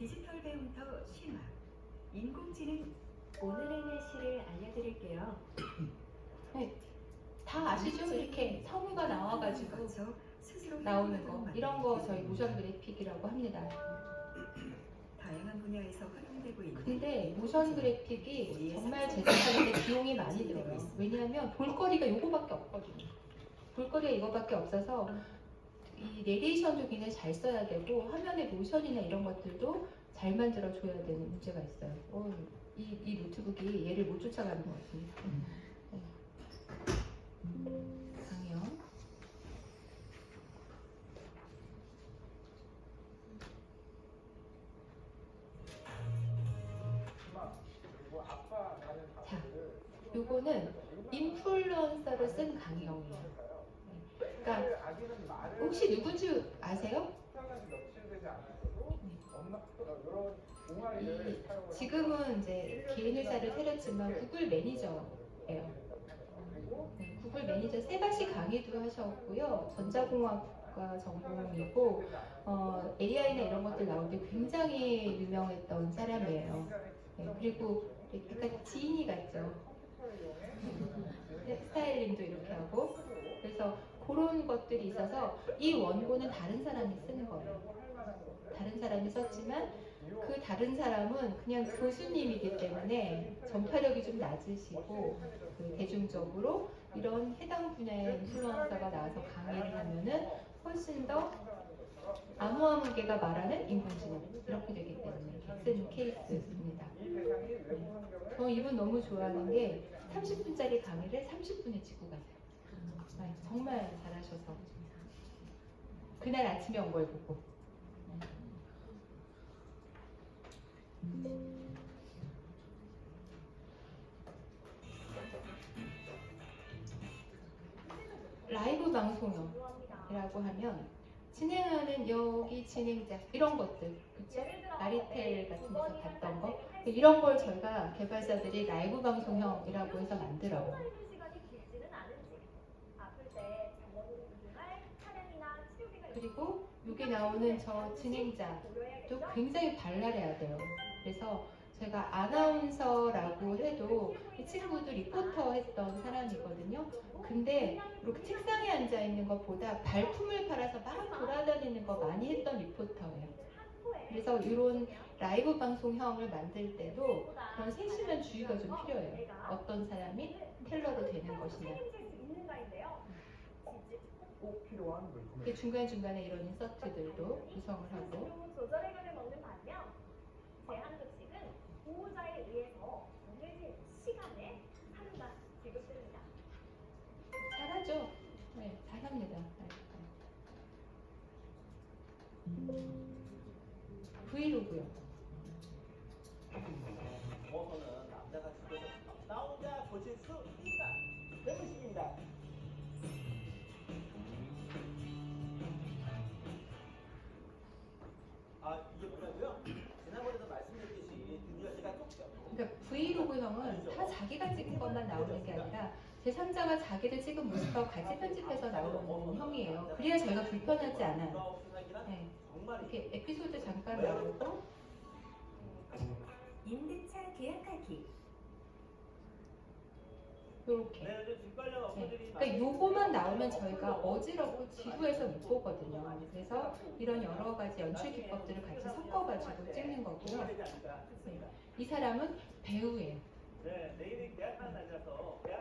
디지털 배움터 심화, 인공지능 오늘의 날씨를 알려드릴게요. 네, 다 아시죠? 이렇게 선우가 나와가지고 스스로 나오는 거 이런 거 저희 모션 그래픽이라고 합니다. 다양한 분야에서 활용되고 있는 근데 모션 그래픽이 정말 제작하는데 비용이 많이 들어요. 왜냐하면 볼거리가 요거밖에 없거든요. 볼거리가 이거밖에 없어서 이 내레이션도 굉장히 잘 써야 되고 화면의 모션이나 이런 것들도 잘 만들어 줘야 되는 문제가 있어요. 어, 이, 이 노트북이 얘를 못 쫓아가는 것 같습니다. 네. 강연. 자, 요거는 인플루언서를 쓴 강의형이에요. 네. 그러니까 혹시 누군지 아세요? 이, 지금은 이제 개인 회사를 차렸지만 구글 매니저예요. 네, 구글 매니저 세바시 강의도 하셨고요. 전자공학과 전공이고 어, AI나 이런 것들 나올 때 굉장히 유명했던 사람이에요. 네, 그리고 약간 지인이 같죠. 네, 스타일링도 이렇게 하고 그래서 그런 것들이 있어서 이 원고는 다른 사람이 쓰는 거예요. 다른 사람이 썼지만 그 다른 사람은 그냥 교수님이기 때문에 전파력이 좀 낮으시고 그 대중적으로 이런 해당 분야의 인플루언서가 나와서 강의를 하면은 훨씬 더 암호화무게가 말하는 인공지능 이렇게 되기 때문에 쓴 케이스입니다. 저 이분 너무 좋아하는 게 30분짜리 강의를 30분에 찍고 가세요. 네, 정말 잘하셔서 그날 아침에 온 걸 보고 라이브 방송이라고 하면 진행하는 여기 진행자 이런 것들 그쵸? 나리텔 같은 데서 봤던 거 이런 걸 저희가 개발자들이 라이브 방송형이라고 해서 만들어요. 그리고 여기 나오는 저 진행자도 굉장히 발랄해야 돼요. 그래서 제가 아나운서라고 해도 이 친구도 리포터 했던 사람이거든요. 근데 이렇게 책상에 앉아 있는 것보다 발품을 팔아서 막 돌아다니는 거 많이 했던 리포터예요. 그래서 이런 라이브 방송형을 만들 때도 그런 세심한 주의가 좀 필요해요. 어떤 사람이 텔러로 되는 것이냐. 꼭 필요한 물품. 이렇게 중간 중간에 이런 인서트들도 구성을 하고 조절해결을 먹는 반면 제한급식은 보호자에 의해서 자기가 찍은 것만 나오는 게 아니라 제3자가 자기를 찍은 모습하고 같이 편집해서 나오는 형이에요. 그래야 저희가 불편하지 않아요. 네, 이렇게 에피소드 잠깐 나오고 임대차 계약하기, 이렇게. 네, 네. 그러니까 요거만 나오면 저희가 어지럽고 지루해서 못 보거든요. 그래서 이런 여러 가지 연출 기법들을 같이 섞어가지고 찍는 거고요. 싶습니다. 이 사람은 배우예요. 네, 내일이 계약하는 날이라서 계약